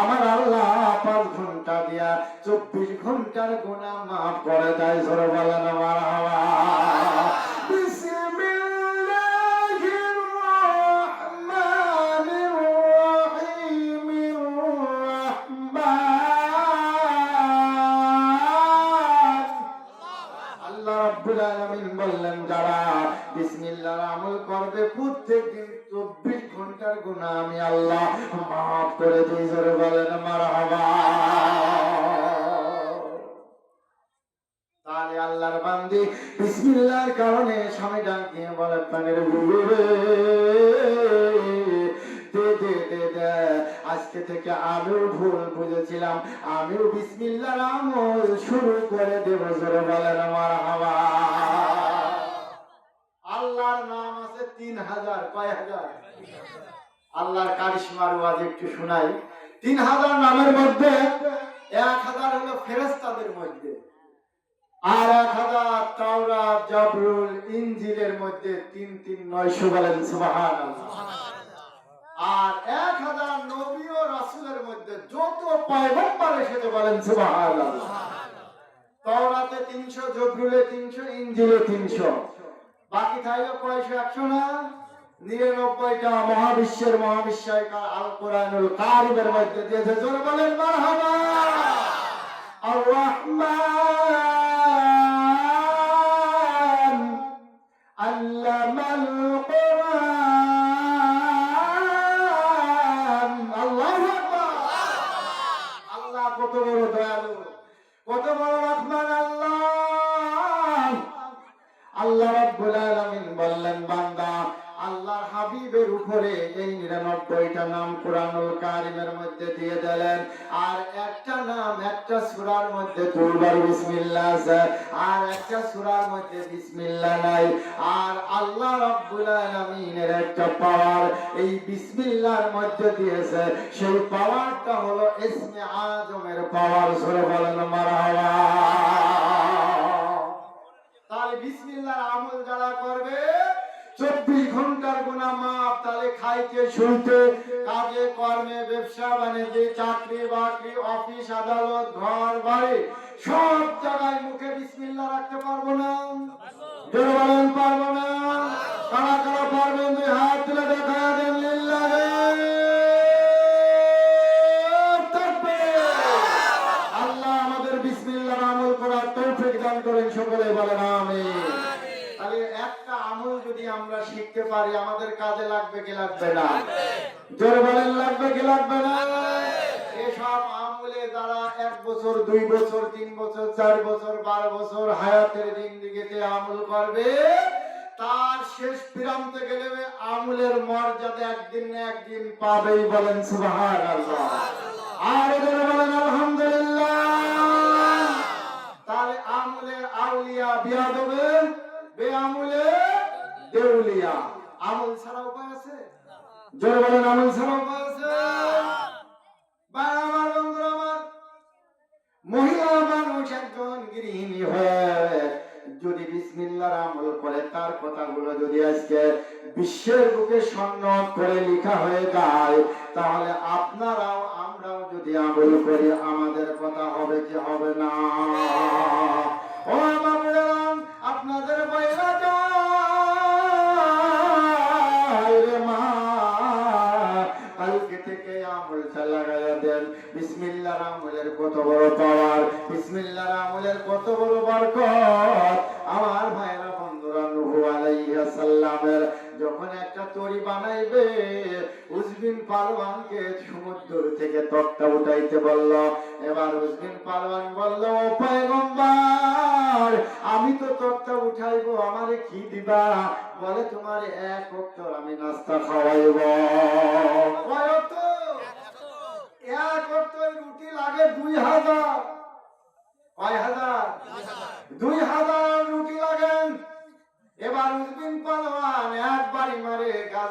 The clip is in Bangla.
আমার আল্লাহ পাঁচ ঘণ্টা দিয়া চব্বিশ ঘণ্টার গুণা মাফ করে দেয় সরবালা নামার আমার আমল করবে প্রত্যেকদিন 24 ঘণ্টার গুনাহ আমি আল্লাহ maaf করে দিই বলেন তাহলে আল্লাহর বান্দি কারণে স্বামী বলে আজকে থেকে আমিও ভুল বুঝেছিলাম, আমিও বিসমিল্লাহর আমল শুরু করে দেব, জোরে বলেন আমার হাওয়া আল্লাহর নাম আছে তিন হাজার কয় হাজার আল্লাহর কারিশমার ওয়াজ একটু শোনাই। তিন হাজার নামের মধ্যে এক হাজার হলো ফেরেস্তাদের মধ্যে আর এক হাজার তাওরা জবরুল ইঞ্জিলের মধ্যে তিন তিন নয়শো বলেন সুবাহান আর এক হাজার নবী ও রাসুলের মধ্যে যত এসেছে বলেন সুবাহান তাওরাতে তিনশো, জবরুলে তিনশো ইঞ্জিলে তিনশো। বাকি থাকল কয়শো, একশো না? নিরানব্বইটা মহাবিশ্বের আল কোরআনুল মধ্যে দিয়েছে বলেন আল্লাহ কত বড় কত বড় আল্লাহ। আল্লাহ বললেন, বান্দা আল্লাহর হাবিবের উপরে এই নিরানব্বইটা নাম কোরআনুল কারিমের মধ্যে দিয়ে দিলেন। আর একটা নাম একটা সূরার মধ্যে দুইবার বিসমিল্লাহ আছে। আর একটা সূরার মধ্যে বিসমিল্লাহ নাই। আর আল্লাহ রাব্বুল আলামিনের একটা পাওয়ার এই বিসমিল্লাহর মধ্যে দিয়েছে। সেই পাওয়ারটা হলো ইসমে আজমের পাওয়ার সূরা বলেন মারহাবা। তাহলে বিসমিল্লাহর আমল চব্বিশ ঘণ্টার গুণা মাপ তাহলে খাইতে, শুইতে, কাজে, কর্মে, ব্যবসা, বাণিজ্যে, চাকরি, বাকরি, অফিস, আদালত, ঘর, বাড়ি, সব জায়গায় মুখে বিসমিল্লাহ রাখতে পারব না। পারব না। কারা কারা পারবেন, দুই হাত তুলে দেখা দেন আল্লাহ আমাদের বিসমিল্লাহর আমল করার তৌফিক দান করেন সকলে বলেন, আমিন। তাহলে একটা আমল যদি আমরা শিখতে পারি আমাদের কাজে লাগবে কি লাগবে না? জোরে বলেন লাগবে কি লাগবে না? এসব আমলে যারা এক বছর দুই বছর তিন বছর চার বছর বারো বছর হায়াতের জিন্দিগিতে আমল করবে তার শেষ প্রান্ত গেলে আমলের মর্যাদা একদিন না একদিন পাবেই বলেন সুবহান আর এদের বলেন আলহামদুলিল্লাহ। তাহলে আমলের আউলিয়া বিয়া দেউলিয়া। আমল ছাড়া উপায় আছে? জোরে বলেন, আমল ছাড়া উপায় আছে? আমার আমার মহিলা মানুষ একজন গৃহিণী হয়ে যদি বিসমিল্লাহর আমল করে, তার কথাগুলো যদি আজকে বিশ্বের বুকে স্বর্ণ করে লেখা হয়ে যায়, তাহলে আপনারাও, আমরাও যদি আমল করি, আমাদের কথা হবে কি হবে না? থেকে আমলটা লাগাইয়া দেন। বিসমিল্লাহর আমলের কত বড় পাওয়ার। বিসমিল্লাহর আমলের কত বড় বরকত। আমার ভাইরা বন্ধুরা, নূহ আলাইহিস সালামের যখন একটা তরি বানাইবে উজদিন পালওয়ানকে সমুদ্র থেকে তক্তা উঠাইতে বলল, এবার উজদিন পালওয়ান বলল, ও পয়গম্বর, আমি তো তক্তা উঠাইব, আমারে কি দিবা? বলে, তোমার এক অক্টর আমি নাস্তা খাওয়াইব। এক অক্টর রুটি লাগে দুই হাজার। কয় হাজার? দুই হাজার রুটি লাগেন এবার উজদিন পালওয়ান এক বাড়ি মারে গাছ